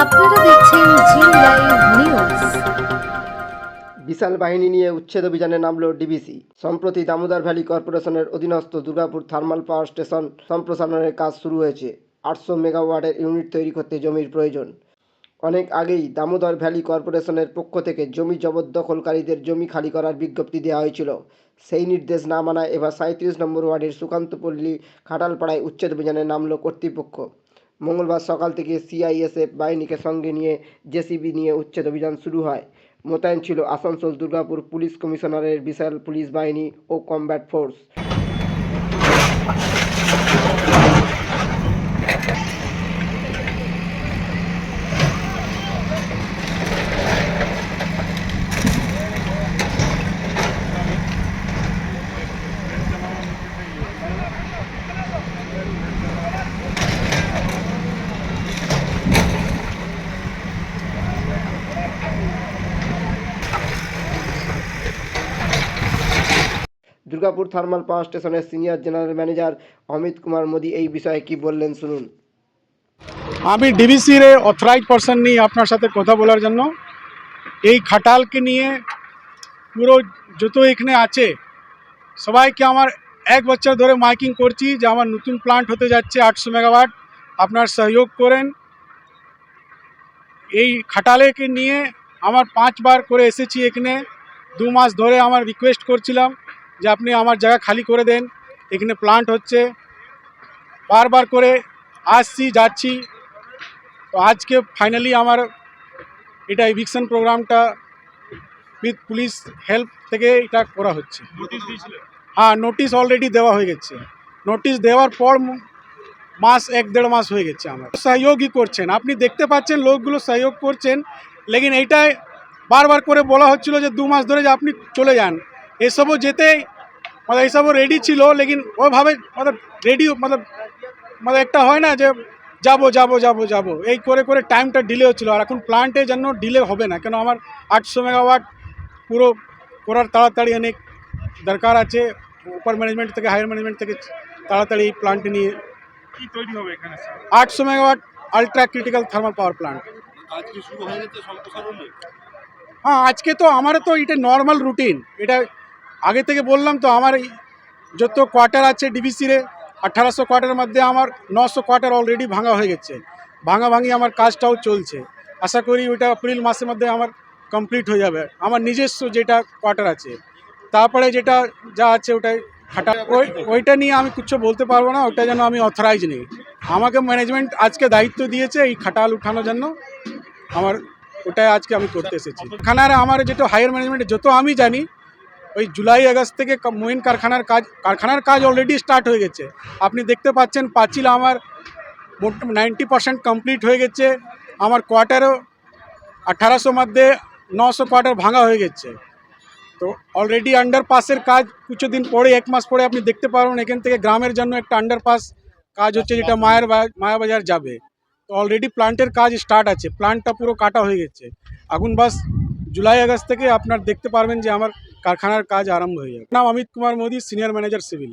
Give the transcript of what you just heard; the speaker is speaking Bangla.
আপনারা দেখছেন জি লাইভ নিউজ। বিশাল বাহিনী নিয়ে উচ্ছেদ অভিযানে নামল ডিবিসি। সম্প্রতি দামোদর ভ্যালি কর্পোরেশনের অধীনস্থ দুর্গাপুর থার্মাল পাওয়ার স্টেশন সম্প্রসারণের কাজ শুরু হয়েছে। আটশো মেগাওয়াটের ইউনিট তৈরি করতে জমির প্রয়োজন। অনেক আগেই দামোদর ভ্যালি কর্পোরেশনের পক্ষ থেকে জমি জবরদখলকারীদের জমি খালি করার বিজ্ঞপ্তি দেওয়া হয়েছিল। সেই নির্দেশ না মানায় এবার সাঁত্রিশ নম্বর ওয়ার্ডের সুকান্তপল্লী খাটালপাড়ায় উচ্ছেদ অভিযানে নামল কর্তৃপক্ষ। মঙ্গলবার সকাল থেকে সিআইএসএফ বাহিনীকে সঙ্গে নিয়ে জেসিবি নিয়ে উচ্ছেদ অভিযান শুরু হয়। মোতায়েন ছিল আসানসোল, দুর্গাপুর পুলিশ কমিশনারের বিশাল পুলিশ বাহিনী ও combat force. Durgapur thermal power স্টেশনের senior general manager Amit Kumar Modi এই বিষয়ে কি বললেন শুনুন। আমি ডিবিসির অথরাইজ পারসন নিই আপনার সাথে কথা বলার জন্য এই খাটালকে নিয়ে পুরো যত এখানে আছে, সবাইকে আমার এক বছর ধরে মাইকিং করছি যে আমার নতুন প্লান্ট হতে যাচ্ছে আটশো মেগাওয়াট আপনার সহযোগ করেন। এই খাটালেকে নিয়ে আমার পাঁচবার করে এসেছি এখানে। দু মাস ধরে আমার রিকোয়েস্ট করছিলাম। যে আপনি আমার জায়গা খালি করে দেন এখানে প্লান্ট হচ্ছে। বারবার করে আসছি যাচ্ছি। তো আজকে ফাইনালি আমার এটা ইভিকশন প্রোগ্রামটা উইথ পুলিশ হেল্প থেকে এটা করা হচ্ছে। হ্যাঁ নোটিশ অলরেডি দেওয়া হয়ে গেছে। নোটিশ দেওয়ার পর মাস এক দেড় মাস হয়ে গেছে আমার। সহযোগই করছেন। আপনি দেখতে পাচ্ছেন লোকগুলো সহযোগ করছেন লেকিন এইটাই বারবার করে বলা হচ্ছিল যে দু মাস ধরে যে আপনি চলে যান। এসবও যেতে মানে এইসবও রেডি ছিল লেকিন ওইভাবে মানে রেডি মানে মানে একটা হয় না যে যাব যাব যাব যাব। এই করে করে টাইমটা ডিলে হচ্ছিল। আর এখন প্লান্টের জন্য ডিলে হবে না কেন আমার আটশো মেগাওয়াট পুরো করার তাড়াতাড়ি অনেক দরকার আছে। উপর ম্যানেজমেন্ট থেকে হায়ার ম্যানেজমেন্ট থেকে তাড়াতাড়ি এই প্লান্ট নিয়ে কি তৈরি হবে এখানে? আটশো megawatt ultra critical thermal power শুরু হয়ে গেছে হ্যাঁ আজকে তো আমার তো এটা নর্মাল রুটিন এটা আগে থেকে বললাম তো আমার যত কোয়ার্টার আছে ডিবিসিরে আঠারোশো কোয়ার্টারের মধ্যে আমার নশো কোয়ার্টার অলরেডি ভাঙা হয়ে গেছে। ভাঙা ভাঙি আমার কাজটাও চলছে। আশা করি ওইটা এপ্রিল মাসের মধ্যে আমার কমপ্লিট হয়ে যাবে। আমার নিজস্ব যেটা কোয়ার্টার আছে, তারপরে যেটা যা আছে ওটাই খাটা। ওই, ওইটা নিয়ে আমি কিছু বলতে পারব না ওটা যেন আমি অথরাইজ নেই। আমাকে ম্যানেজমেন্ট আজকে দায়িত্ব দিয়েছে এই খাটাল উঠানোর জন্য। আমার, ওটাই আজকে আমি করতে এসেছি। কারখানার আমার যেটা হায়ার ম্যানেজমেন্ট যত আমি জানি ওই জুলাই আগস্ট থেকে মইন কারখানার কাজ কারখানার কাজ অলরেডি স্টার্ট হয়ে গেছে। আপনি দেখতে পাচ্ছেন পাঁচিল আমার নাইনটি পার্সেন্ট কমপ্লিট হয়ে গেছে। আমার কোয়ার্টারও আঠারোশো মধ্যে নশো কোয়ার্টার ভাঙা হয়ে গেছে। তো অলরেডি আন্ডারপাসের কাজ কিছুদিন পরে, এক মাস পরে আপনি দেখতে পারবেন এখান থেকে গ্রামের জন্য একটা আন্ডারপাস কাজ হচ্ছে যেটা মায়ের মায়াবাজার যাবে। তো অলরেডি প্লান্টের কাজ স্টার্ট আছে প্লান্টটা পুরো কাটা হয়ে গেছে। এখন বাস জুলাই আগস্ট থেকে আপনার দেখতে পারবেন যে আমার কারখানার কাজ আরম্ভ হয়ে যাবে নাম Amit Kumar Modi senior manager civil